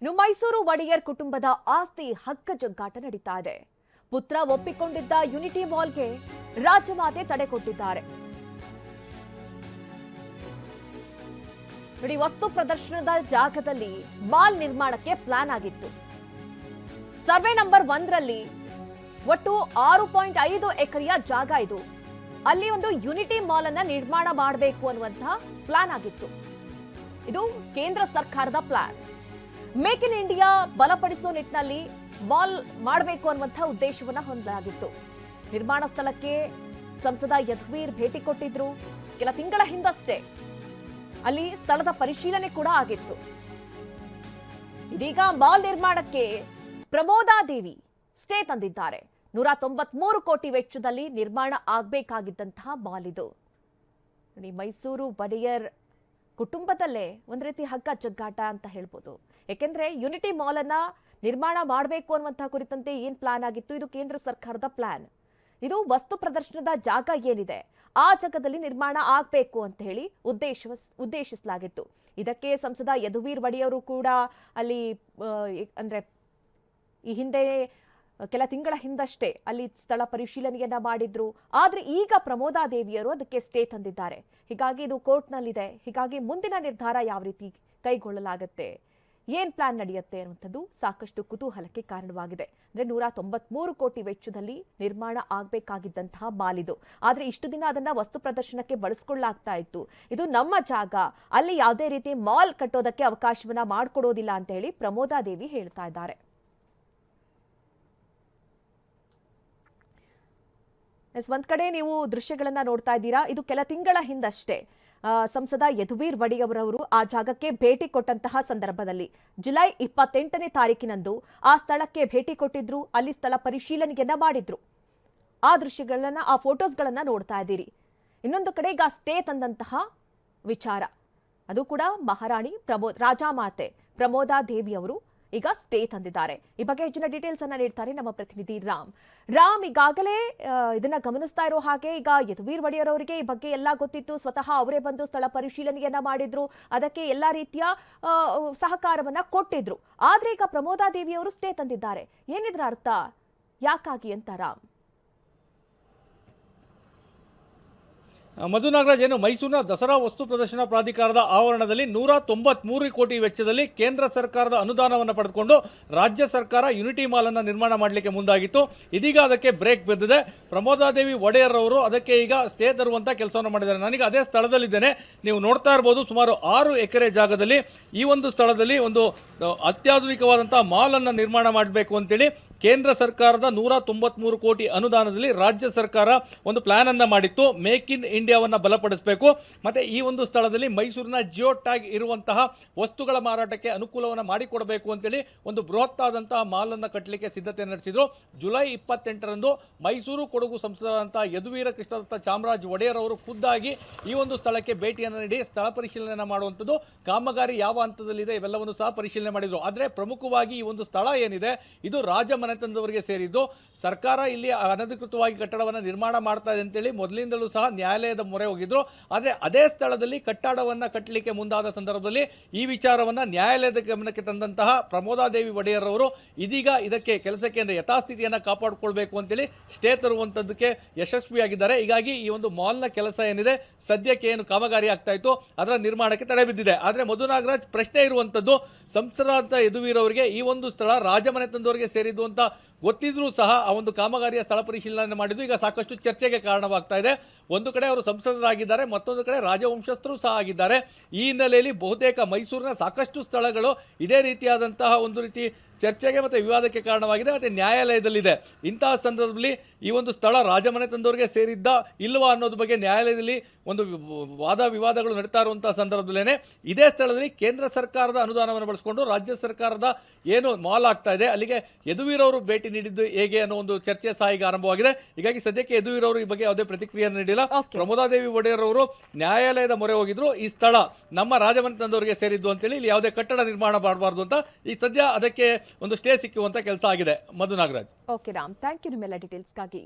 ಇನ್ನು ಮೈಸೂರು ಒಡೆಯರ್ ಕುಟುಂಬದ ಆಸ್ತಿ ಹಕ್ಕ ಜಗ್ಗಾಟ ನಡೀತಾ ಇದೆ. ಪುತ್ರ ಒಪ್ಪಿಕೊಂಡಿದ್ದ ಯುನಿಟಿ ಮಾಲ್ಗೆ ರಾಜಮಾತೆ ತಡೆ ಕೊಟ್ಟಿದ್ದಾರೆ. ನೋಡಿ, ವಸ್ತು ಪ್ರದರ್ಶನದ ಜಾಗದಲ್ಲಿ ಮಾಲ್ ನಿರ್ಮಾಣಕ್ಕೆ ಪ್ಲಾನ್ ಆಗಿತ್ತು. ಸರ್ವೆ ನಂಬರ್ ಒಂದರಲ್ಲಿ ಒಟ್ಟು ಆರು ಪಾಯಿಂಟ್ ಐದು ಎಕರೆಯ ಜಾಗ ಇದು. ಅಲ್ಲಿ ಒಂದು ಯುನಿಟಿ ಮಾಲ್ ಅನ್ನ ನಿರ್ಮಾಣ ಮಾಡಬೇಕು ಅನ್ನುವಂತಹ ಪ್ಲಾನ್ ಆಗಿತ್ತು. ಇದು ಕೇಂದ್ರ ಸರ್ಕಾರದ ಪ್ಲಾನ್. ಮೇಕ್ ಇನ್ ಇಂಡಿಯಾ ಬಲಪಡಿಸುವ ನಿಟ್ಟಿನಲ್ಲಿ ಮಾಲ್ ಮಾಡಬೇಕು ಅನ್ನುವಂತಹ ಉದ್ದೇಶವನ್ನ ಹೊಂದಲಾಗಿತ್ತು. ನಿರ್ಮಾಣ ಸ್ಥಳಕ್ಕೆ ಸಂಸದ ಯಧುವೀರ್ ಭೇಟಿ ಕೊಟ್ಟಿದ್ರು. ಕೆಲ ತಿಂಗಳ ಹಿಂದಷ್ಟೇ ಅಲ್ಲಿ ಸ್ಥಳದ ಪರಿಶೀಲನೆ ಕೂಡ ಆಗಿತ್ತು. ಇದೀಗ ಮಾಲ್ ನಿರ್ಮಾಣಕ್ಕೆ ಪ್ರಮೋದಾದೇವಿ ಸ್ಟೇ ತಂದಿದ್ದಾರೆ. ನೂರ ತೊಂಬತ್ಮೂರು ಕೋಟಿ ವೆಚ್ಚದಲ್ಲಿ ನಿರ್ಮಾಣ ಆಗಬೇಕಾಗಿದ್ದಂತಹ ಮಾಲ್ ಇದು. ಮೈಸೂರು ಒಡೆಯರ್ ಕುಟುಂಬದಲ್ಲೇ ಒಂದು ರೀತಿ ಹಗ್ಗ ಜಗ್ಗಾಟ ಅಂತ ಹೇಳ್ಬೋದು. ಯಾಕೆಂದ್ರೆ ಯುನಿಟಿ ಮಾಲ್ ಅನ್ನ ನಿರ್ಮಾಣ ಮಾಡಬೇಕು ಅನ್ನುವಂತಹ ಕುರಿತಂತೆ ಏನ್ ಪ್ಲಾನ್ ಆಗಿತ್ತು? ಇದು ಕೇಂದ್ರ ಸರ್ಕಾರದ ಪ್ಲಾನ್ ಇದು ವಸ್ತು ಪ್ರದರ್ಶನದ ಜಾಗ ಏನಿದೆ? ಆ ಜಾಗದಲ್ಲಿ ನಿರ್ಮಾಣ ಆಗಬೇಕು ಅಂತ ಹೇಳಿ ಉದ್ದೇಶ ಉದ್ದೇಶಿಸಲಾಗಿತ್ತು. ಇದಕ್ಕೆ ಸಂಸದ ಯದುವೀರ್ ಒಡೆಯವರು ಕೂಡ ಅಲ್ಲಿ ಅಂದ್ರೆ ಈ ಹಿಂದೆ, ಕೆಲ ತಿಂಗಳ ಹಿಂದಷ್ಟೇ ಅಲ್ಲಿ ಸ್ಥಳ ಪರಿಶೀಲನೆಯನ್ನ ಮಾಡಿದ್ರು. ಆದ್ರೆ ಈಗ ಪ್ರಮೋದಾದೇವಿಯರು ಅದಕ್ಕೆ ಸ್ಟೇ ತಂದಿದ್ದಾರೆ. ಹೀಗಾಗಿ ಇದು ಕೋರ್ಟ್ನಲ್ಲಿದೆ. ಹೀಗಾಗಿ ಮುಂದಿನ ನಿರ್ಧಾರ ಯಾವ ರೀತಿ ಕೈಗೊಳ್ಳಲಾಗತ್ತೆ? ಏನ್ ಪ್ಲಾನ್ ನಡೆಯುತ್ತೆ ಅನ್ನುವಂಥದ್ದು ಸಾಕಷ್ಟು ಕುತೂಹಲಕ್ಕೆ ಕಾರಣವಾಗಿದೆ. ಅಂದ್ರೆ ನೂರ ತೊಂಬತ್ಮೂರು ಕೋಟಿ ವೆಚ್ಚದಲ್ಲಿ ನಿರ್ಮಾಣ ಆಗಬೇಕಾಗಿದ್ದಂತಹ ಮಾಲಿದು. ಆದ್ರೆ ಇಷ್ಟು ದಿನ ಅದನ್ನ ವಸ್ತು ಪ್ರದರ್ಶನಕ್ಕೆ ಬಳಸ್ಕೊಳ್ಳಾಗ್ತಾ ಇತ್ತು. ಇದು ನಮ್ಮ ಜಾಗ. ಅಲ್ಲಿ ಯಾವುದೇ ರೀತಿ ಮಾಲ್ ಕಟ್ಟೋದಕ್ಕೆ ಅವಕಾಶವನ್ನ ಮಾಡಿಕೊಡೋದಿಲ್ಲ ಅಂತ ಹೇಳಿ ಪ್ರಮೋದಾದೇವಿ ಹೇಳ್ತಾ ಇದ್ದಾರೆ. ಒಂದ್ ಕಡೆ ನೀವು ದೃಶ್ಯಗಳನ್ನ ನೋಡ್ತಾ ಇದ್ದೀರಾ. ಇದು ಕೆಲ ತಿಂಗಳ ಹಿಂದಷ್ಟೇ. ಸಂಸದ ಯದುವೀರ್ ಒಡೆಯವರವರು ಆ ಜಾಗಕ್ಕೆ ಭೇಟಿ ಕೊಟ್ಟಂತಹ ಸಂದರ್ಭದಲ್ಲಿ ಜುಲೈ ಇಪ್ಪತ್ತೆಂಟನೇ ತಾರೀಕಿನಂದು ಆ ಸ್ಥಳಕ್ಕೆ ಭೇಟಿ ಕೊಟ್ಟಿದ್ರು, ಅಲ್ಲಿ ಸ್ಥಳ ಪರಿಶೀಲನೆಯನ್ನ ಮಾಡಿದ್ರು. ಆ ದೃಶ್ಯಗಳನ್ನ, ಆ ಫೋಟೋಸ್ಗಳನ್ನ ನೋಡ್ತಾ ಇದ್ದೀರಿ. ಇನ್ನೊಂದು ಕಡೆ ಈಗ ಸ್ಟೇ ತಂದಂತಹ ವಿಚಾರ. ಅದು ಕೂಡ ಮಹಾರಾಣಿ ಪ್ರಮೋದ್, ರಾಜಾಮಾತೆ ಪ್ರಮೋದಾ ದೇವಿ ಅವರು ಈಗ ಸ್ಟೇ ತಂದಿದ್ದಾರೆ. ಈ ಬಗ್ಗೆ ಹೆಚ್ಚಿನ ಡೀಟೇಲ್ಸ್ ಅನ್ನ ನೀಡ್ತಾರೆ ನಮ್ಮ ಪ್ರತಿನಿಧಿ ರಾಮ್. ರಾಮ್, ಈಗಾಗಲೇ ಇದನ್ನ ಗಮನಿಸ್ತಾ ಇರೋ ಹಾಗೆ ಈಗ ಯದುವೀರ್ ಒಡೆಯರ್ ಅವರಿಗೆ ಈ ಬಗ್ಗೆ ಎಲ್ಲ ಗೊತ್ತಿತ್ತು. ಸ್ವತಃ ಅವರೇ ಬಂದು ಸ್ಥಳ ಪರಿಶೀಲನೆಯನ್ನ ಮಾಡಿದ್ರು. ಅದಕ್ಕೆ ಎಲ್ಲಾ ರೀತಿಯ ಸಹಕಾರವನ್ನ ಕೊಟ್ಟಿದ್ರು. ಆದ್ರೆ ಈಗ ಪ್ರಮೋದಾ ದೇವಿ ಅವರು ಸ್ಟೇ ತಂದಿದ್ದಾರೆ. ಏನಿದ್ರ ಅರ್ಥ? ಯಾಕಾಗಿ ಅಂತ ರಾಮ್? ಮಧು ನಾಗರಾಜ್ ಏನು, ಮೈಸೂರಿನ ದಸರಾ ವಸ್ತು ಪ್ರದರ್ಶನ ಪ್ರಾಧಿಕಾರದ ಆವರಣದಲ್ಲಿ ನೂರ ತೊಂಬತ್ಮೂರು ಕೋಟಿ ವೆಚ್ಚದಲ್ಲಿ ಕೇಂದ್ರ ಸರ್ಕಾರದ ಅನುದಾನವನ್ನು ಪಡೆದುಕೊಂಡು ರಾಜ್ಯ ಸರ್ಕಾರ ಯುನಿಟಿ ಮಾಲನ್ನು ನಿರ್ಮಾಣ ಮಾಡಲಿಕ್ಕೆ ಮುಂದಾಗಿತ್ತು. ಇದೀಗ ಅದಕ್ಕೆ ಬ್ರೇಕ್ ಬಿದ್ದಿದೆ. ಪ್ರಮೋದಾದೇವಿ ಒಡೆಯರ್ ಅವರು ಅದಕ್ಕೆ ಈಗ ಸ್ಟೇ ತರುವಂಥ ಕೆಲಸವನ್ನು ಮಾಡಿದ್ದಾರೆ. ನನಗೆ ಅದೇ ಸ್ಥಳದಲ್ಲಿದ್ದೇನೆ. ನೀವು ನೋಡ್ತಾ ಇರ್ಬೋದು ಸುಮಾರು ಆರು ಎಕರೆ ಜಾಗದಲ್ಲಿ ಈ ಒಂದು ಸ್ಥಳದಲ್ಲಿ ಒಂದು ಅತ್ಯಾಧುನಿಕವಾದಂಥ ಮಾಲನ್ನು ನಿರ್ಮಾಣ ಮಾಡಬೇಕು ಅಂತೇಳಿ ಕೇಂದ್ರ ಸರ್ಕಾರದ ನೂರ ತೊಂಬತ್ಮೂರು ಕೋಟಿ ಅನುದಾನದಲ್ಲಿ ರಾಜ್ಯ ಸರ್ಕಾರ ಒಂದು ಪ್ಲಾನ್ ಅನ್ನ ಮಾಡಿತ್ತು. ಮೇಕ್ ಇನ್ ಇಂಡಿಯಾವನ್ನ ಬಲಪಡಿಸಬೇಕು. ಮತ್ತು ಈ ಒಂದು ಸ್ಥಳದಲ್ಲಿ ಮೈಸೂರಿನ ಜಿಯೋ ಟ್ಯಾಗ್ ಇರುವಂತಹ ವಸ್ತುಗಳ ಮಾರಾಟಕ್ಕೆ ಅನುಕೂಲವನ್ನು ಮಾಡಿಕೊಡಬೇಕು ಅಂತೇಳಿ ಒಂದು ಬೃಹತ್ತಾದಂತಹ ಮಾಲನ್ನು ಕಟ್ಟಲಿಕ್ಕೆ ಸಿದ್ಧತೆ ನಡೆಸಿದರು. ಜುಲೈ ಇಪ್ಪತ್ತೆಂಟರಂದು ಮೈಸೂರು ಕೊಡಗು ಸಂಸದರಾದಂತಹ ಯದುವೀರ ಕೃಷ್ಣದತ್ತ ಚಾಮರಾಜ್ ಒಡೆಯರ್ ಅವರು ಖುದ್ದಾಗಿ ಈ ಒಂದು ಸ್ಥಳಕ್ಕೆ ಭೇಟಿಯನ್ನು ನೀಡಿ ಸ್ಥಳ ಪರಿಶೀಲನೆ ಮಾಡುವಂಥದ್ದು. ಕಾಮಗಾರಿ ಯಾವ ಹಂತದಲ್ಲಿದೆ ಇವೆಲ್ಲವನ್ನು ಸಹ ಪರಿಶೀಲನೆ ಮಾಡಿದರು. ಆದರೆ ಪ್ರಮುಖವಾಗಿ ಈ ಒಂದು ಸ್ಥಳ ಏನಿದೆ, ಇದು ರಾಜಮನೆತನದವರಿಗೆ ಸೇರಿದ್ದು. ಸರ್ಕಾರ ಇಲ್ಲಿ ಅನಧಿಕೃತವಾಗಿ ಕಟ್ಟಡವನ್ನು ನಿರ್ಮಾಣ ಮಾಡ್ತಾ ಇದೆ ಅಂತೇಳಿ ಮೊದಲಿಂದಲೂ ಸಹ ನ್ಯಾಯಾಲಯದ ಮೊರೆ ಹೋಗಿದ್ರು. ಆದರೆ ಅದೇ ಸ್ಥಳದಲ್ಲಿ ಕಟ್ಟಡವನ್ನು ಕಟ್ಟಲಿಕ್ಕೆ ಮುಂದಾದ ಸಂದರ್ಭದಲ್ಲಿ ಈ ವಿಚಾರವನ್ನ ನ್ಯಾಯಾಲಯದ ಗಮನಕ್ಕೆ ತಂದಂತಹ ಪ್ರಮೋದಾದೇವಿ ಒಡೆಯರ್ ಅವರು ಇದೀಗ ಇದಕ್ಕೆ ಕೆಲಸಕ್ಕೆ ಅಂದರೆ ಯಥಾಸ್ಥಿತಿಯನ್ನು ಕಾಪಾಡಿಕೊಳ್ಬೇಕು ಅಂತೇಳಿ ಸ್ಟೇ ತರುವಂಥದ್ದಕ್ಕೆ ಯಶಸ್ವಿಯಾಗಿದ್ದಾರೆ. ಹೀಗಾಗಿ ಈ ಒಂದು ಮಾಲ್ನ ಕೆಲಸ ಏನಿದೆ, ಸದ್ಯಕ್ಕೆ ಏನು ಕಾಮಗಾರಿ ಆಗ್ತಾ ಇತ್ತು, ಅದರ ನಿರ್ಮಾಣಕ್ಕೆ ತಡೆ ಬಿದ್ದಿದೆ. ಆದರೆ ಮಧು ನಾಗರಾಜ್ ಪ್ರಶ್ನೆ ಇರುವಂಥದ್ದು ಸಂಸದ ಯದುವೀರವರಿಗೆ ಈ ಒಂದು ಸ್ಥಳ ರಾಜಮನೆತನದವರಿಗೆ ಸೇರಿದ್ದು ಅಂತ ಗೊತ್ತಿದ್ರೂ ಸಹ ಆ ಒಂದು ಕಾಮಗಾರಿಯ ಸ್ಥಳ ಪರಿಶೀಲನೆ ಮಾಡಿದ್ದು ಈಗ ಸಾಕಷ್ಟು ಚರ್ಚೆಗೆ ಕಾರಣವಾಗ್ತಾ ಇದೆ. ಒಂದು ಕಡೆ ಅವರು ಸಂಸದರಾಗಿದ್ದಾರೆ, ಮತ್ತೊಂದು ಕಡೆ ರಾಜವಂಶಸ್ಥರು ಸಹ ಆಗಿದ್ದಾರೆ. ಈ ಹಿನ್ನೆಲೆಯಲ್ಲಿ ಬಹುತೇಕ ಮೈಸೂರಿನ ಸಾಕಷ್ಟು ಸ್ಥಳಗಳು ಇದೇ ರೀತಿಯಾದಂತಹ ಒಂದು ರೀತಿ ಚರ್ಚೆಗೆ ಮತ್ತು ವಿವಾದಕ್ಕೆ ಕಾರಣವಾಗಿದೆ ಮತ್ತು ನ್ಯಾಯಾಲಯದಲ್ಲಿದೆ. ಇಂತಹ ಸಂದರ್ಭದಲ್ಲಿ ಈ ಒಂದು ಸ್ಥಳ ರಾಜಮನೆತನದವರಿಗೆ ಸೇರಿದ್ದ ಇಲ್ಲವಾ ಅನ್ನೋದ್ರ ಬಗ್ಗೆ ನ್ಯಾಯಾಲಯದಲ್ಲಿ ಒಂದು ವಾದ ವಿವಾದಗಳು ನಡೀತಾ ಇರುವಂತಹ ಸಂದರ್ಭದಲ್ಲೇ ಇದೇ ಸ್ಥಳದಲ್ಲಿ ಕೇಂದ್ರ ಸರ್ಕಾರದ ಅನುದಾನವನ್ನು ಬಳಸಿಕೊಂಡು ರಾಜ್ಯ ಸರ್ಕಾರದ ಏನು ಮಾಲ್ ಆಗ್ತಾ ಇದೆ ಅಲ್ಲಿಗೆ ಯದುವೀರವರು ಭೇಟಿ ನೀಡಿದ್ದು ಹೇಗೆ ಅನ್ನೋ ಒಂದು ಚರ್ಚೆ ಸಹ ಈಗ ಆರಂಭವಾಗಿದೆ. ಹೀಗಾಗಿ ಸದ್ಯಕ್ಕೆ ಯದುವೀರವರು ಈ ಬಗ್ಗೆ ಯಾವುದೇ ಪ್ರತಿಕ್ರಿಯೆಯನ್ನು ನೀಡಿಲ್ಲ. ಪ್ರಮೋದಾದೇವಿ ಒಡೆಯರ್ ಅವರು ನ್ಯಾಯಾಲಯದ ಮೊರೆ ಹೋಗಿದ್ರು. ಈ ಸ್ಥಳ ನಮ್ಮ ರಾಜಮನೆತನದವರಿಗೆ ಸೇರಿದ್ದು ಅಂತೇಳಿ ಇಲ್ಲಿ ಯಾವುದೇ ಕಟ್ಟಡ ನಿರ್ಮಾಣ ಮಾಡಬಾರ್ದು ಅಂತ ಈ ಸದ್ಯ ಅದಕ್ಕೆ ಒಂದು ಸ್ಟೇ ಸಿಕ್ಕುವಂತ ಕೆಲಸ ಆಗಿದೆ. Madhu Nagaraj okay Ram thank you ನಿಮ್ಮೆಲ್ಲ ಡೀಟೇಲ್ಸ್ಗಾಗಿ